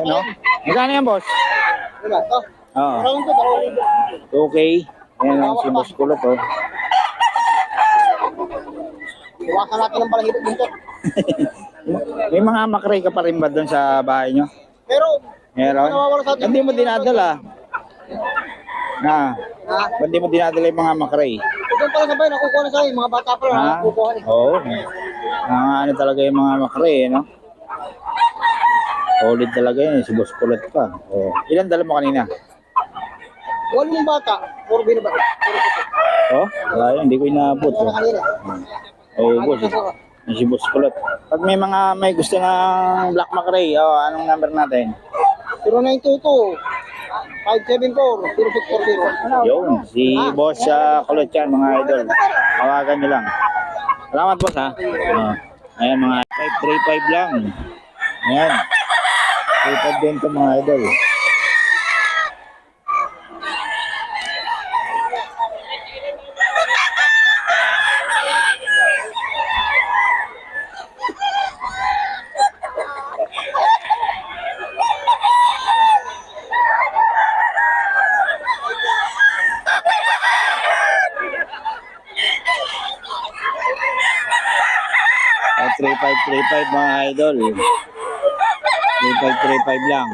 Yan o. Magkano yan, boss? Wala, to. Oo. Parang to, dalawang libo. Okay. Yan o, si boss kulot o. Iwasan natin ng balahibo dito. May mga makray ka pa rin ba doon sa bahay nyo? Pero, Meron? Hindi mo dinadala. Na, ha? ba't di mo dinadala yung mga makray? Doon pala sa bahay, nakukuha na sa akin. Mga bata pa lang, Ha? nakukuha na. Oo. Mga ano talaga yung mga makray, eh, no? Solid talaga yun, si boss kulot pa. Oh. Ilan dala mo kanina? Walong bata, puro binaba. Puro puto. Oh, wala yun, hindi ko inaabot. Wala Oh. kanina. Oh, boss. Yung si boss kulot. Pag may mga may gusto ng black makray, oh, anong number natin? 0922 574 0640. Yun, si boss sa kulot yan, mga idol. Tawagan nyo lang. Salamat boss ha. Oh. Ayan mga 535 lang. Ayan. 35 din to mga idol. At 3535 mga idol. 3535 lang.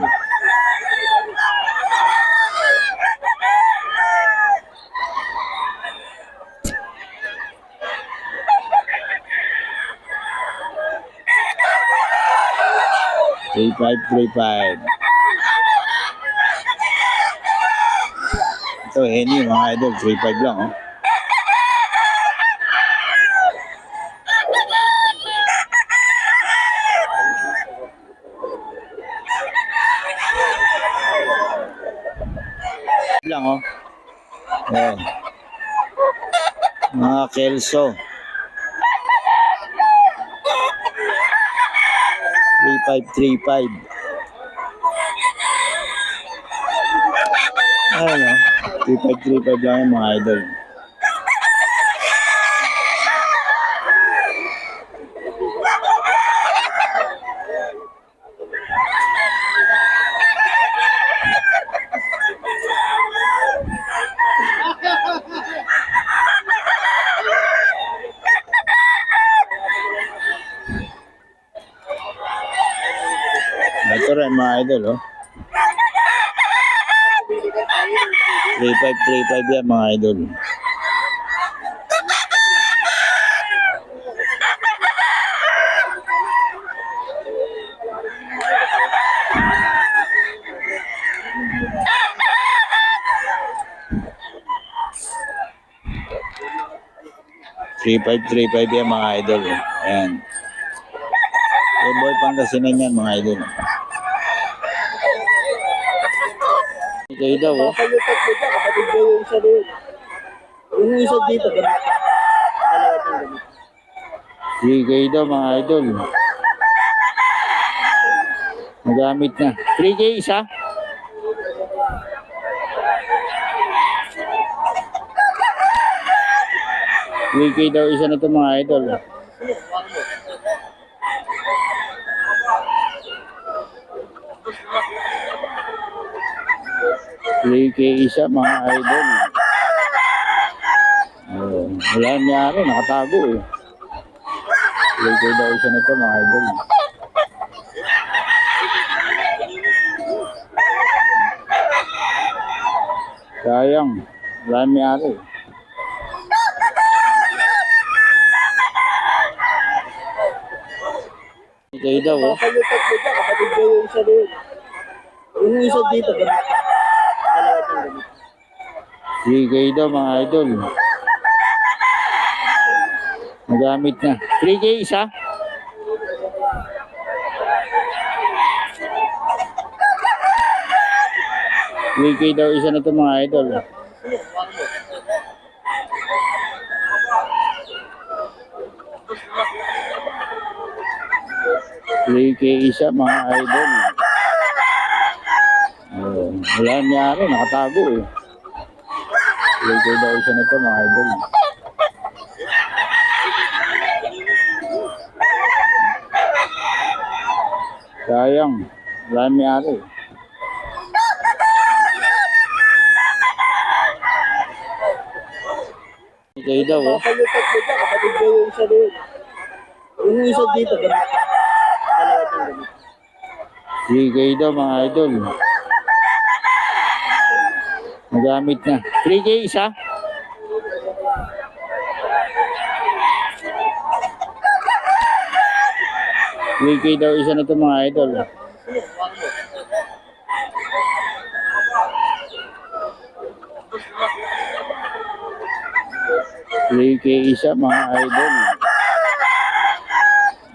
Three five three five. Ito, Henny, mga idol, 3-5 lang, oh. Ayan. Mga kelso. 3535. Ayan oh. 3535 lang yung mga idol. Mga idol oh. 3535 yan mga idol. Three five three five yan mga idol. Ayan. Eh boy Pangasinan yan mga idol. Kayo daw oh. Kapag dyan, kapatid ko yung isa doon. Yung isa dito, ganun. 3K daw mga idol. Nagamit na. 3K isa? K daw isa na to mga idol. Three K isa mga idol. Oh, wala nangyari, nakatago eh. Lagay daw isa nito mga idol. Sayang. Wala may ari. Kayo daw dyan, kapatid isa dito. Dalawa dyan, ganun. 3K daw mga idol. Nagamit na. 3K isa? K daw isa na to mga idol. K isa mga idol. Oh, wala nangyari, nakatago eh. Later daw isa na to mga idol. Sayang. Wala ari. Ikaw daw, oh. Kapalipat mo dyan, kapatid ko yung isa doon. Yung isa dito, ganito. Ganito. Bigay daw mga idol. Nagamit na. 3K isa? K daw isa na ito mga idol. K isa mga idol.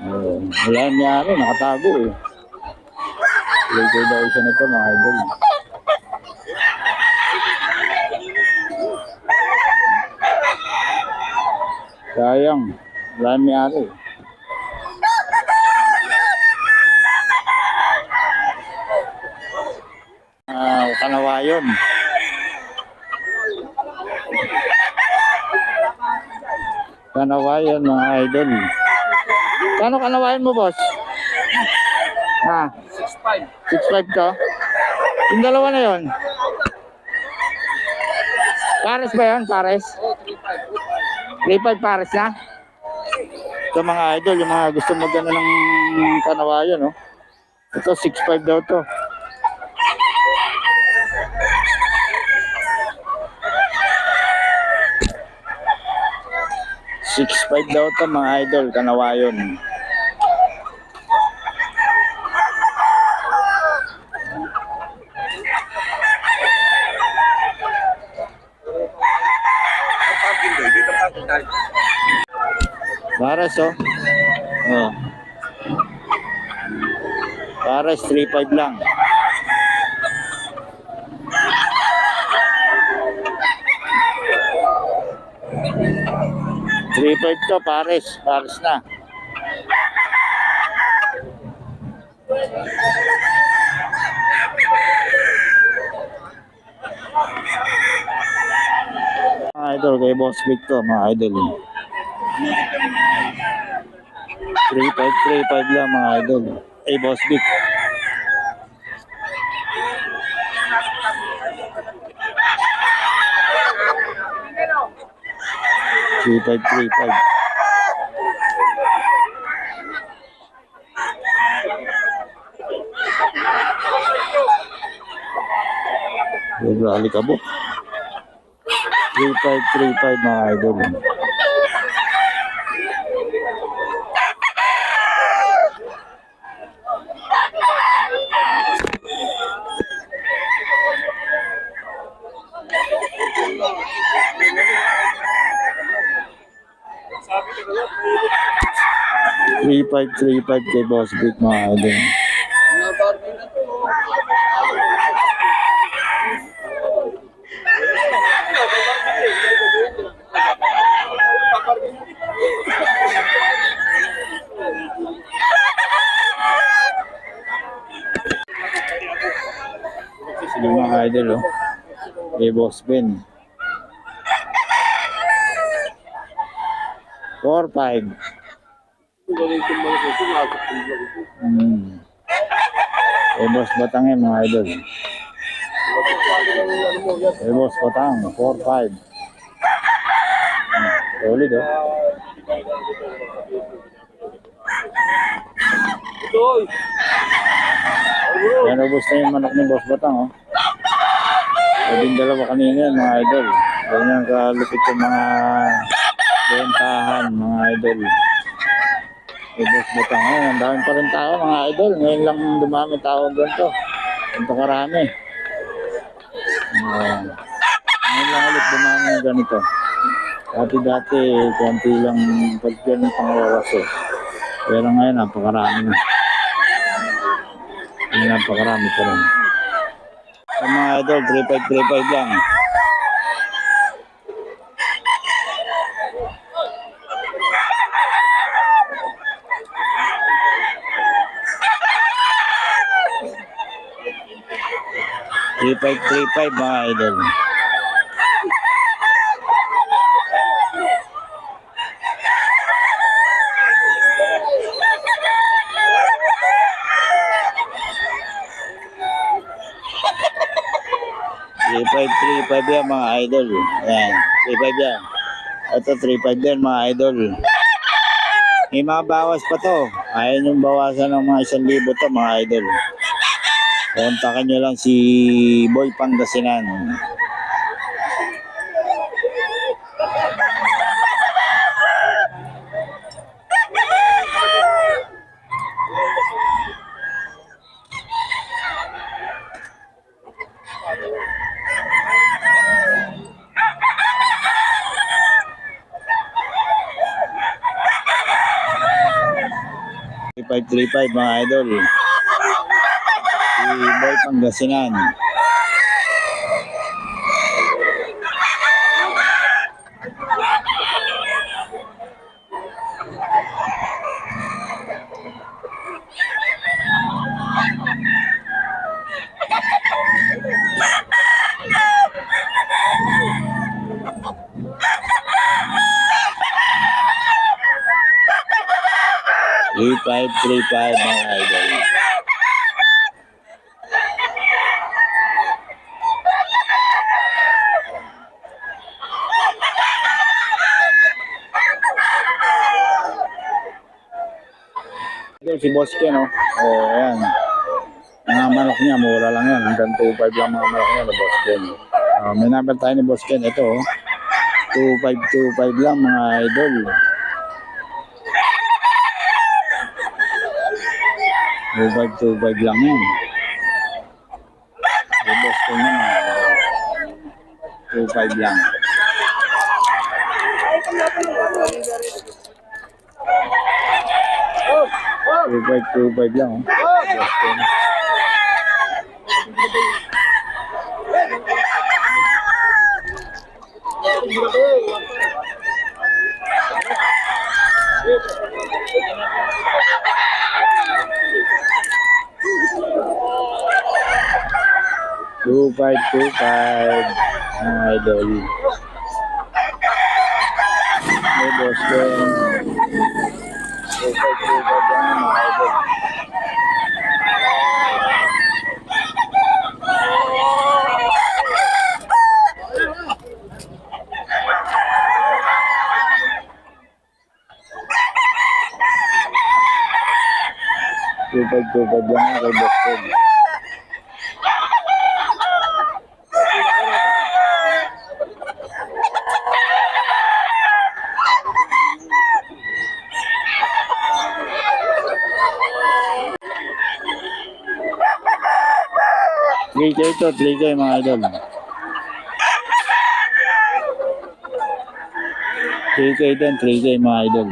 Oh, wala nangyari, nakatago eh. Later daw isa nito mga idol. Sayang. Wala ari. Ah, kanawayon. Kanawayon mga idol. Kano kanawayon mo, boss? Ha? 6.5 to? Yung dalawa na yon. Pares ba yun? Pares? 3.5 pares na? Ito mga idol, yung mga gusto mo gano'n ng kanawayan, no? Ito, 6.5 daw to. Six five daw to mga idol, kanawayon. Pares, oh. Oh. Pares, 3.5 lang. Three to, pares. Pares na. Mga idol, kay Boss Vic to, mga idol. 3535 lang mga idol. Ay, Boss Vic. Three five three five. Rally ka po. 3535 mga idol. 3535 kay Boss Big mga idol. Sila mga idol oh. Kay Boss Ben. 4, 5. Hmm. Kay Boss Batang yan mga idol. Kay Boss Batang, four five. Hmm. Solid oh. Yan ubos na yung manok ni Boss Batang oh. Pwedeng dalawa kanina yan mga idol. Ganyan kalupit yung mga bentahan mga idol. Kay Boss Batang oh. Ang dami pa rin tao mga idol. Ngayon lang dumami tao ganito. Ganito karami. Uh, ngayon lang ulit dumami ng ganito. Dati-dati, konti lang pag ganun pangawawas eh. Pero ngayon, napakarami na. Hindi napakarami pa rin. Sa mga idol, 3535 lang. 3535 mga idol. Three five three five yan mga idol. Ayan, three five yan. Ito three five yan mga idol. May mga bawas pa to. Ayan yung bawasan ng mga isang libo to mga idol. Kontakin nyo lang si Boy Pangasinan. Si 535 mga idol. Boy Pangasinan. Three five three five mga idol. si Boss Ken, no? O, oh, ayan. Mga manok niya, mura lang yan. Hanggang 2.5 lang mga manok niya, Boss Ken. Uh, may number tayo ni Boss Ken. Ito, oh. 2525 lang mga idol. Tubag, tubag lang yan. Lubos ko yun. Tubag lang. Tubag lang. 2-5, 2-5 lang. Oh. Two five, two five, mga idol. May Boston two five lang mga idol. K ito, 3K mga idol. 3K din, 3K mga idol.